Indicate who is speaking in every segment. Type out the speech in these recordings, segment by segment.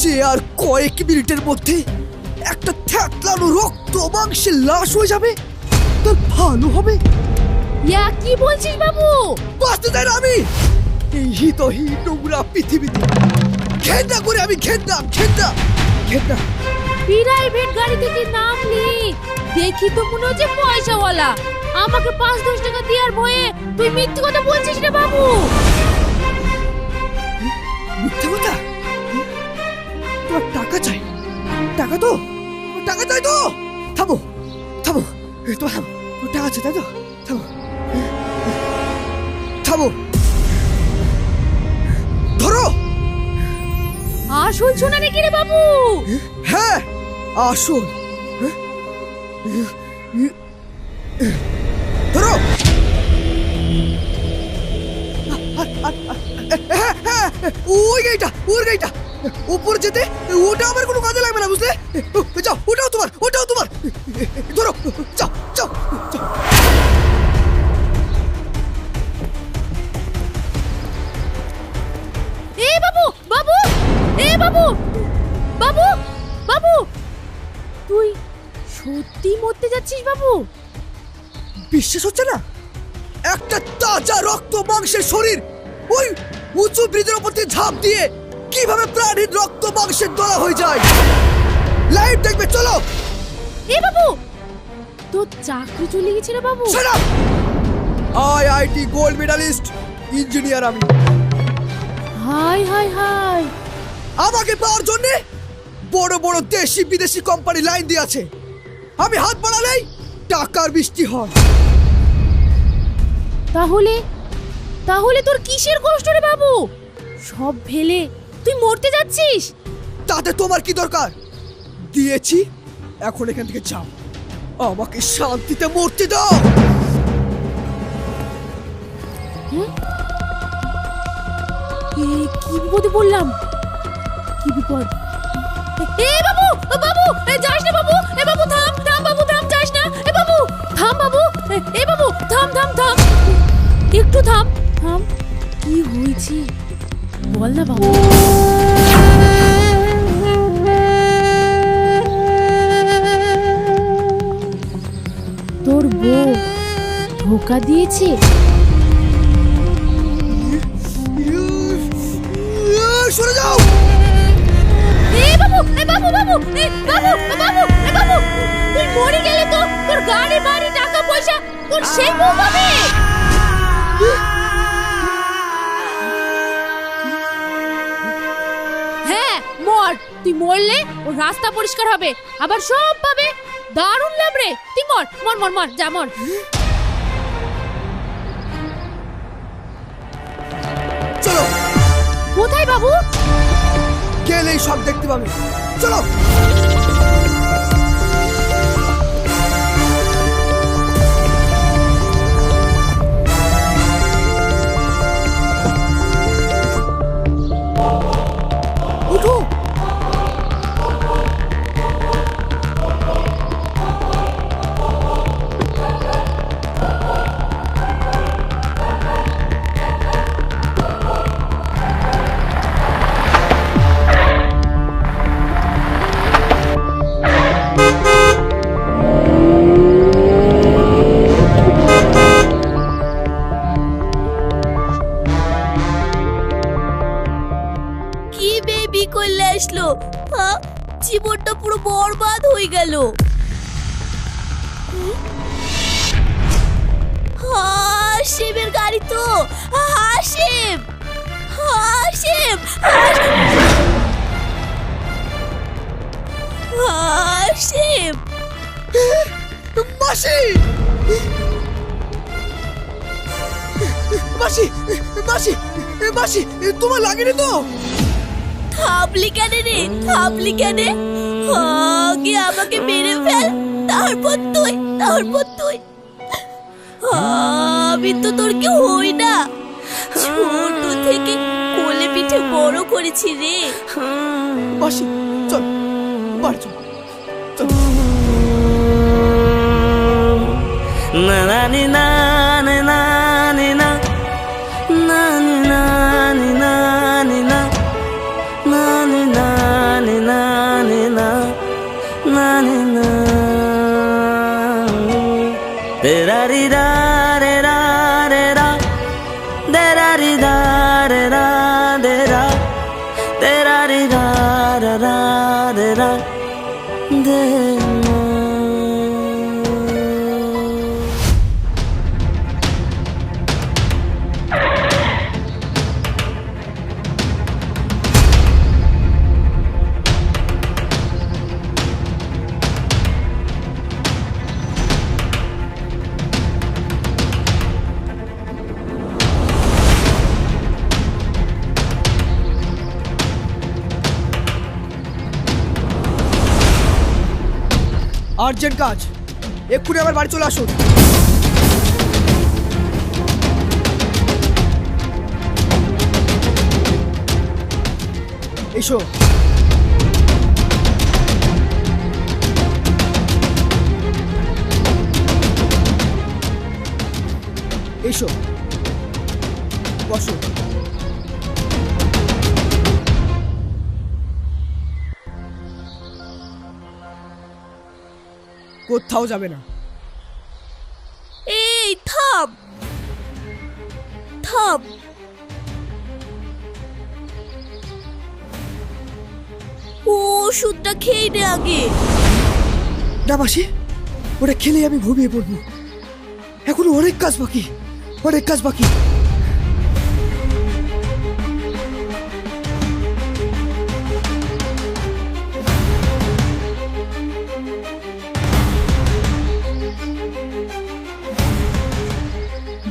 Speaker 1: যে আর কয়েক মিনিটের মধ্যে একটা থ্যাতলানো রক্ত মাংসের লাশ হয়ে যাবে তার ভালো হবে।
Speaker 2: ইয়া কি বলছিস বাবু?
Speaker 1: বাঁচতে চাই না আমি। এই হিতহীন নোংরা পৃথিবীতে। ঘেন্না করে আমি ঘেন্না ঘেন্না ঘেন্না।
Speaker 2: প্রাইভেট গাড়ি থেকে নামলি দেখি তো মনে হচ্ছে পয়সাওয়ালা। আমাকে পাঁচ দশ টাকা দেওয়ার ভয়ে তুই মিথ্যে কথা বলছিস রে বাবু।
Speaker 1: মিথ্যে কথা? তোমার টাকা চাই। টাকা তো? টাকা চাই তো? থামো থামো। তোমার থামো। টাকা আছে তাই তো? থামো। থামো। ধরো!
Speaker 2: আসল শোনা নাকি রে বাবু?
Speaker 1: হ্যাঁ আসুন ধরো! ওই গাড়িটা ওর গাড়িটা। উপর যেতে ওটা আমার কোনো কাজে লাগবে না বুঝলে? যাও ওটাও তোমার ওটাও তোমার। ধরো যাও যাও যাও।
Speaker 2: এ বাবু বাবু এ বাবু বাবু বাবু। তুই সত্যি মরতে যাচ্ছিস বাবু?
Speaker 1: বিশ্বাস হচ্ছে না? একটা তাজা রক্ত মাংসের শরীর ওই উঁচু ব্রিজের উপর দিয়ে ঝাঁপ দিয়ে কীভাবে প্রাণীর রক্ত মাংসের দলা হয়ে যায়? লাইভ দেখবে চলো!
Speaker 2: এ বাবু! তোর চাকরি চলে গেছে রে বাবু।
Speaker 1: I IIT gold medalist engineer আমি।
Speaker 2: Hi hi hi.
Speaker 1: আমাকে পাওয়ার জন্য বড় বড় দেশি বিদেশি কোম্পানি লাইন দিয়ে আছে। আমি হাত বাড়ালেই টাকার বৃষ্টি হয়।
Speaker 2: তাহলে তাহলে তোর কিসের কষ্ট রে বাবু? সব ফেলে তুই মরতে যাচ্ছিস?
Speaker 1: তাতে তোমার কি দরকার? দিয়েছি এখন এখান থেকে যাও। আমাকে শান্তিতে মরতে দাও!
Speaker 2: কি বিপদে পড়লাম? কি বিপদ? এ বাবু বাবু এ যাস না বাবু এ বাবু থাম থাম বাবু থাম যাস না। এ বাবু থাম বাবু এ বাবু থাম থাম থাম। একটু থাম। থাম কি হয়েছে? বল না বাবু। তোর বউ ধোকা দিয়েছে?
Speaker 1: সরে যাও!
Speaker 2: বাবু এ বাবু বাবু এ বাবু এ বাবু এ বাবু। তুই মরে গেলে তো তোর গাড়ি বাড়ি টাকা পয়সা তোর সেই বউ পাবে। তুই মরলে ওর রাস্তা পরিষ্কার হবে। আবার সব পাবে। দারুণ লাভ রে। তুই মর মর মর মর যা মর।
Speaker 1: চলো।
Speaker 2: কোথায় বাবু?
Speaker 1: গেলেই সব দেখতে পাবে। চলো। উঠো
Speaker 3: হাসিম
Speaker 1: মাসি! মাসি মাসি মাসি তোমার লাগেনি তো?
Speaker 3: থামলি কেন রে? থামলি কেন? আগে আমাকে মেরে ফেল তারপর তুই তারপর তুই। আমি তো তোর কি হই না। ছোট থেকে কোলে পিঠে বড় করেছি রে।
Speaker 1: মাসি চল বাড়ি চল।
Speaker 4: நனி நான
Speaker 1: আর্জেন্ট কাজ। এক্ষুনি আমার বাড়ি চলে আসুন। এসো। এসো। বসো। কোথাও যাবে না।
Speaker 3: এই থাম। থাম। ও ওষুধটা খেয়ে নে আগে।
Speaker 1: মাসি ওটা খেলে আমি ঘুমিয়ে পড়ব। এখন অনেক কাজ বাকি অনেক কাজ বাকি।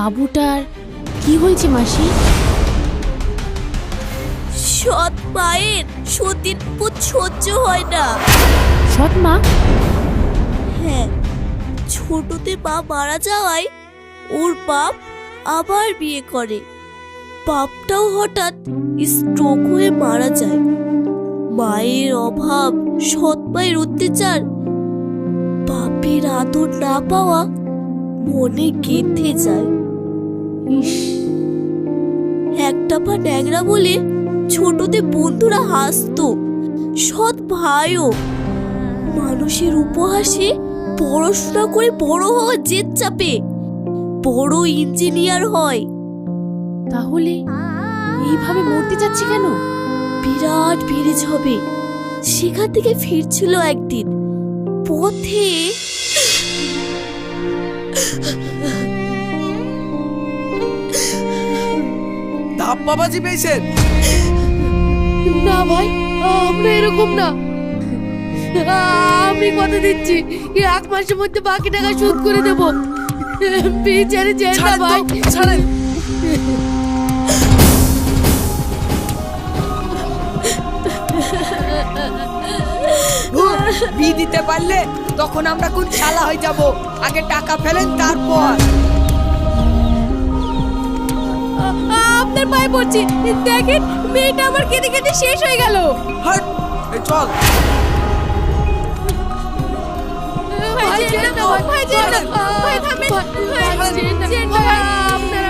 Speaker 5: বাবুটার কি হয়েছে মাসি?
Speaker 3: সৎ মায়ের সতীর পুত সহ্য হয় না।
Speaker 5: সৎ মা?
Speaker 3: হ্যাঁ ছোটতে মা মারা যাওয়ায় ওর বাপ আবার বিয়ে করে। বাপটাও হঠাৎ স্ট্রোক হয়ে মারা যায়। মায়ের অভাব সৎ মায়ের অত্যাচার বাপের আদর না পাওয়া মনে গেঁথে যায়।
Speaker 5: ইস।
Speaker 3: একটা পা ন্যাংরা বলে ছোটতে বন্ধুরা হাসতো। সৎ ভাইও। মানুষের উপহাসে পড়াশোনা করে বড় হওয়া জেদ চাপে। বড় ইঞ্জিনিয়ার হয়।
Speaker 5: তাহলে এইভাবে মরতে যাচ্ছে কেন?
Speaker 3: বিরাট ব্রিজ হবে। সেখান থেকে ফিরছিল একদিন। পথে
Speaker 1: বাবাজি পেয়েছেন?
Speaker 5: না ভাই আমরা এরকম না। আমি কথা দিচ্ছি এক মাসের মধ্যে বাকি টাকা শোধ করে দেব। বিচারে যেন না ভাই।
Speaker 1: ছাড়েন।
Speaker 6: বি দিতে পারলে তখন আমরা কোন শালা হয়ে যাব? আগে টাকা ফেলেন তারপর।
Speaker 5: আপনার পায়ে পড়ছি। দেখেন মেয়েটা আমার কেঁদে কেঁদে শেষ হয়ে গেল।
Speaker 1: হাট এই চল।
Speaker 5: ভাই না ভাই না ভাই থামেন। ভাই না ভাই আপনার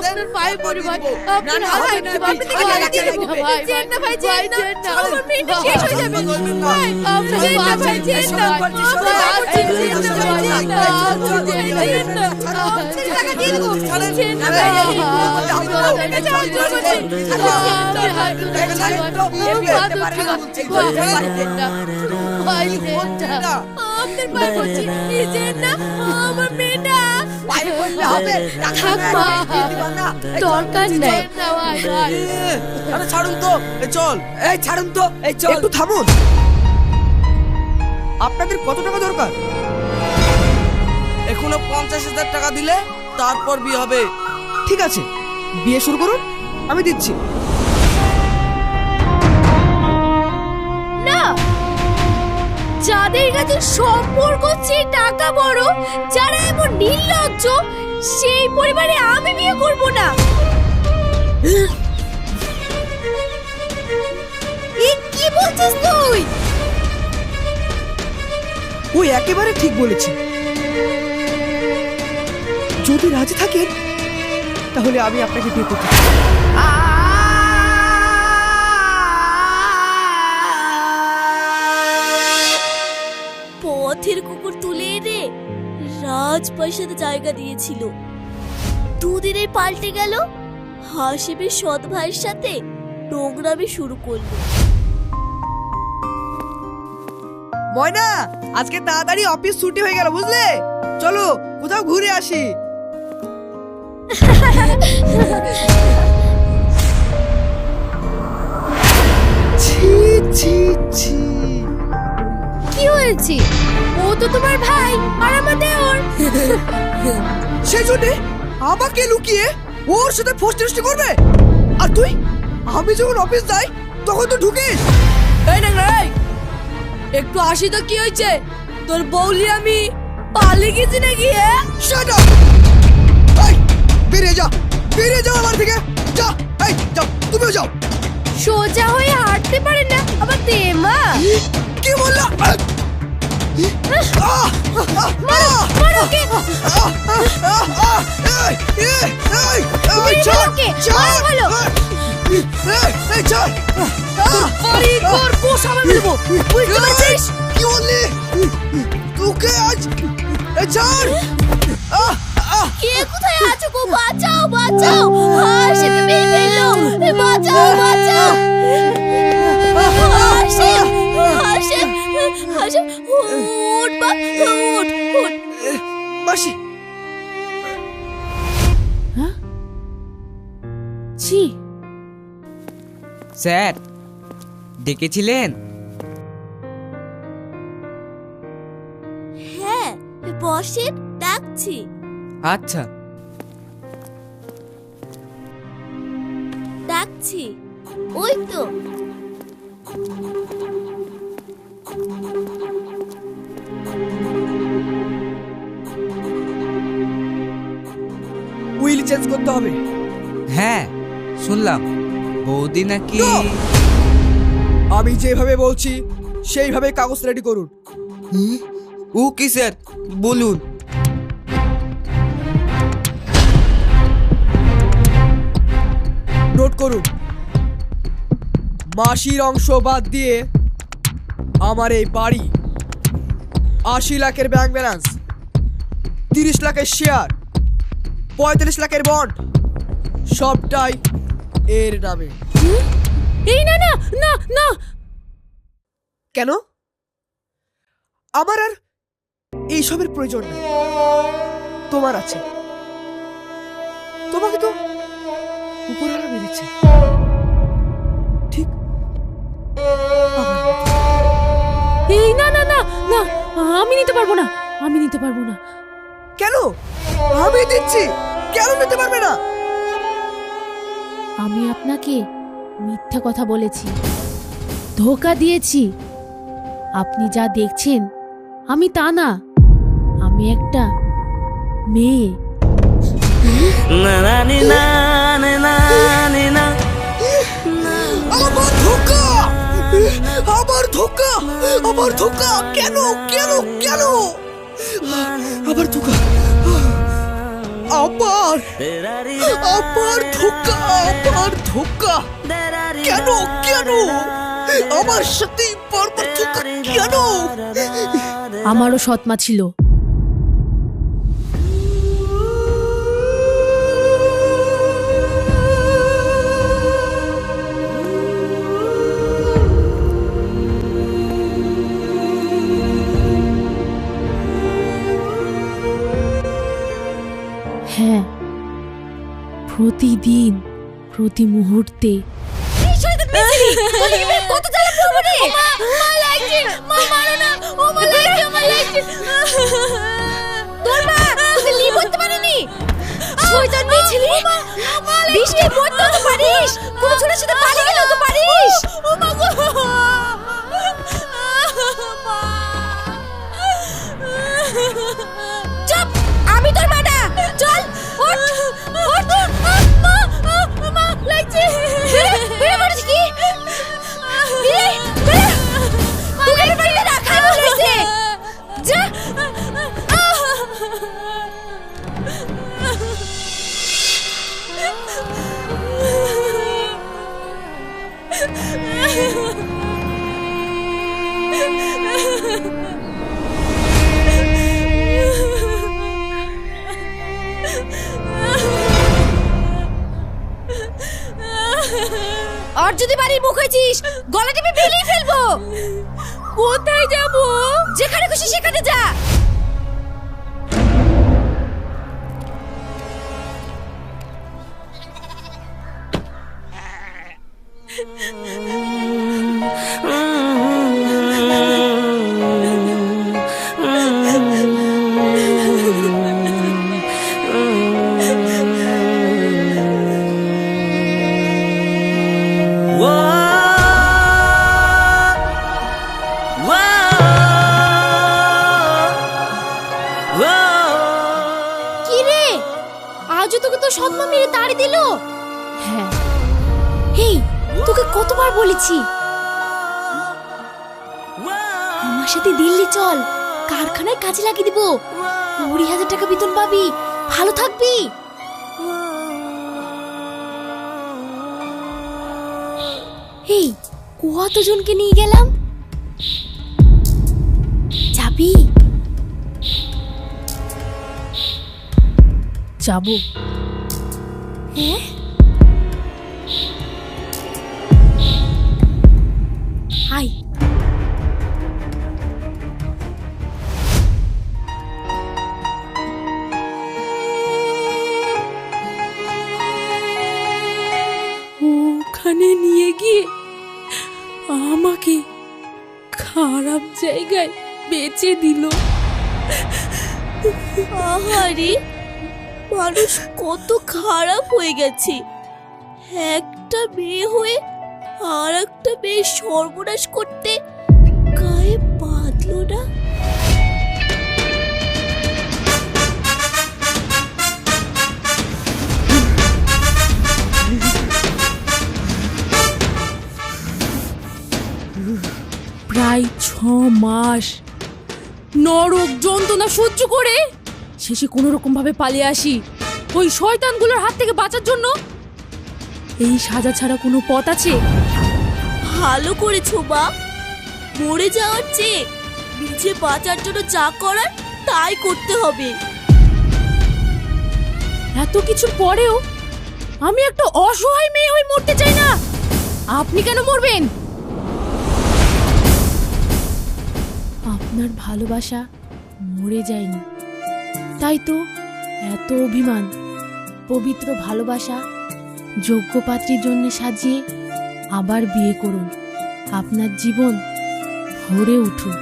Speaker 5: আপনার পায়ে দেবো আপনার হাত আপনি ভাই যেন না ভাই যেন না আমার মেয়েটা শেষ হয়ে যাবে ভাই আপনার যেন না ভাই যেন না আপনার পড়ছি না ভাই যেন না যেন না টাকা দিয়ে দেবো যেন না ভাই উঠছে ভাই যেন না আপনার পায়ে পড়ছি যেন না আমার মেয়েটা থাক মা
Speaker 6: দিবা
Speaker 5: দরকার নেই।
Speaker 1: আরে ছাড়ুন তো এই চল।
Speaker 6: এই ছাড়ুন তো এই চল।
Speaker 1: একটু থামুন। আপনাদের কত টাকা দরকার?
Speaker 4: এখনও পঞ্চাশ হাজার টাকা দিলে তারপর বিয়ে হবে।
Speaker 1: ঠিক আছে বিয়ে শুরু করুন আমি দিচ্ছি।
Speaker 2: যাদের কাছে সম্পর্ক চেয়ে টাকা বড় যারা এমন নির্লজ্জ সেই পরিবারে আমি বিয়ে করব না। কি বলছিস তুই?
Speaker 1: ওই একেবারে ঠিক বলেছে। যদি রাজি থাকেন তাহলে আমি আপনাকে বিয়ে করতে
Speaker 3: রাজপ্রাসাদে জায়গা দিয়েছিল। দুদিনে পাল্টে গেল। হাসিবের সৎ ভাইয়ের সাথে নোংরামি শুরু করল।
Speaker 1: ময়না আজকে তাড়াতাড়ি অফিস ছুটি হয়ে গেল বুঝলে? চলো কোথাও ঘুরে আসি। ছি ছি ছি।
Speaker 2: কি হয়েছে? ও তো তোমার ভাই আর আমার দেওর।
Speaker 1: সেই জন্যে আমাকে লুকিয়ে ওর সাথে ফষ্টি করবে? আর তুই? আমি যখন অফিস যাই তখন তো ঢুকিস।
Speaker 6: এই না এই! একটু আসি তো কি হয়েছে? তোর বউলি আমি পালিয়ে গেছি নাকি হ্যাঁ
Speaker 1: শাট আপ এই বেরিয়ে যা বেরিয়ে যাও আমার থেকে যা এই যাও তুমিও যাও।
Speaker 2: সোজা হয়ে হাঁটতে পারে না আবার তেমা।
Speaker 1: কি বললা? তোকে আজ ছাড়
Speaker 3: কে কোথায় আছো গো? বাঁচাও বাঁচাও! হাসিবে মেরে ফেলল। বাঁচাও বাঁচাও! হাসিব হাসিব হাসিব উঠ বা উঠ উঠ।
Speaker 1: মাসি।
Speaker 2: ছি।
Speaker 7: স্যার ডেকেছিলেন?
Speaker 3: হ্যাঁ বসেন ডাকছি।
Speaker 7: আচ্ছা।
Speaker 3: ডাকছি। ওই তো।
Speaker 1: উইল চেঞ্জ করতে হবে।
Speaker 7: হ্যাঁ শুনলাম। বৌদি নাকি!
Speaker 1: আমি যেভাবে বলছি সেইভাবে কাগজ রেডি করুন।
Speaker 7: ও কি স্যার? বলুন।
Speaker 1: করুন। মাসির অংশ বাদ দিয়ে আমার এই বাড়ি আশি লাখের ব্যাংক ব্যালেন্স তিরিশ লাখের শেয়ার পঁয়তাল্লিশ লাখের বন্ড সবটাই এর নামে।
Speaker 2: এই না না না না!
Speaker 1: কেন? আমার আর এইসবের প্রয়োজন নেই। তোমার আছে। তোমাকে তো উপরওয়ালা মেরেছে ঠিক?
Speaker 2: এই না না না না আমি নিতে পারব না আমি নিতে পারব না।
Speaker 1: কেন? আমি দিচ্ছি। কেন নিতে পারবে না?
Speaker 2: আমি আপনাকে মিথ্যা কথা বলেছি ধোকা দিয়েছি। আপনি যা দেখছেন আমি তা না আমি একটা মেয়ে।
Speaker 4: না না নি না নে না নি না।
Speaker 1: আমার ধোকা! আমার ধোকা! আমার ধোকা! কেন? কেন? কেন? আবার ধোকা! আবার আবার ধোকা! আবার ধোকা! কেন? কেন? আমার সাথে কেন?
Speaker 2: আমারও সৎমা ছিল।
Speaker 8: ছেলে বৃষ্টি পড়তে তো পারিস। কোন ছোট সাথে পালিয়ে গেলেও তো পারিস। ও মা গো। চল ওঠ ওঠ মা মা লাগছে বেরে পড়েছে কি বেরে বেরে তোকে বাড়িতে রাখা বলেছে যা আর যদি বাড়ির মুখ হয়েছিস গলা টিপে ফেলব। কোথায় যাব? যেখানে খুশি সেখানে যা। কতবার বলেছি? আমার সাথে দিল্লি চল কারখানায় কাজে লাগিয়ে দিব। কুড়ি হাজার টাকা বেতন পাবি ভালো থাকবি। এই কতজনকে নিয়ে গেলাম? যাবি? যাব। হ্যাঁ?
Speaker 2: খারাপ
Speaker 3: হয়ে গেছে। একটা মেয়ে হয়ে আর একটা মেয়ে সর্বনাশ করতে গায়ে বাঁধলো না?
Speaker 2: প্রায় ছ মাস নরক যন্ত্রণা সহ্য করে শেষে কোনো রকম ভাবে পালিয়ে আসি। ওই শয়তানগুলোর হাত থেকে বাঁচার জন্য? এই সাজা ছাড়া কোনো পথ আছে?
Speaker 3: ভালো করেছ মা। মরে যাওয়ার চেয়ে নিজে বাঁচার জন্য যা করার তাই করতে হবে।
Speaker 2: এত কিছু পরেও আমি একটা অসহায় মেয়ে হয়ে মরতে চাই না। আপনি কেন মরবেন? আপনার ভালোবাসা মরে যায়নি। তাই তো এত অভিমান পবিত্র ভালোবাসা যোগ্য পাত্রীর জন্য সাজিয়ে আবার বিয়ে করুন। আপনার জীবন ভরে উঠুন।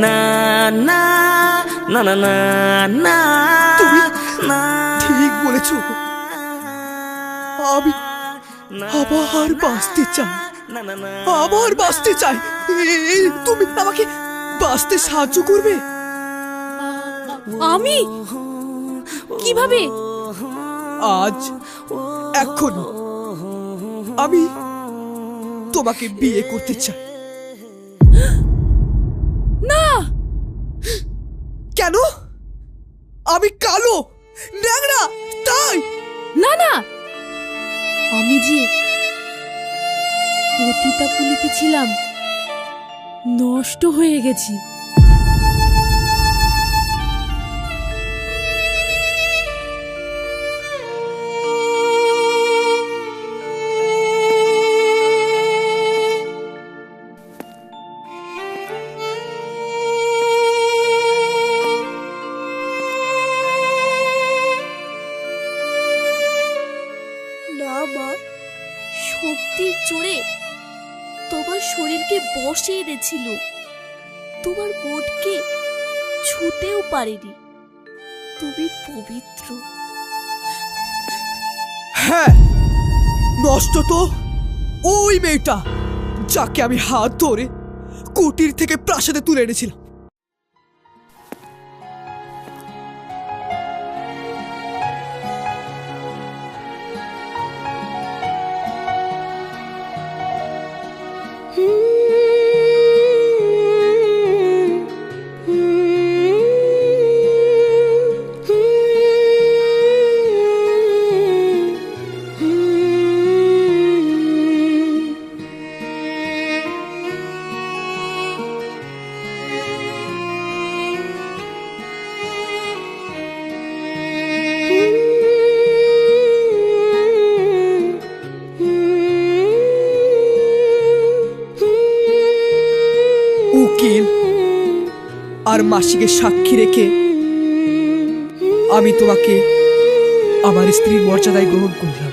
Speaker 4: না না না না না না
Speaker 1: তুমি
Speaker 4: না।
Speaker 1: ঠিক বলেছ। আমি আবার বাঁচতে চাই।
Speaker 4: না না না
Speaker 1: আবার বাঁচতে চাই। তুমি আমাকে বাঁচতে সাহায্য করবে?
Speaker 2: আমি? কীভাবে?
Speaker 1: আজ এখন আমি তোমাকে বিয়ে করতে চাই।
Speaker 2: নষ্ট হয়ে গেছি।
Speaker 3: না মা শক্তির তোমার শরীরকে বসে এনেছিল। তোমার মনকে ছুতেও পারেনি। তুমি পবিত্র।
Speaker 1: হ্যাঁ নষ্ট তো ওই মেয়েটা, যাকে আমি হাত ধরে কুটির থেকে প্রাসাদে তুলে এনেছিলাম। মাসিকে সাক্ষী রেখে আমি তোমাকে আমার স্ত্রীর মর্যাদায় গ্রহণ করলাম।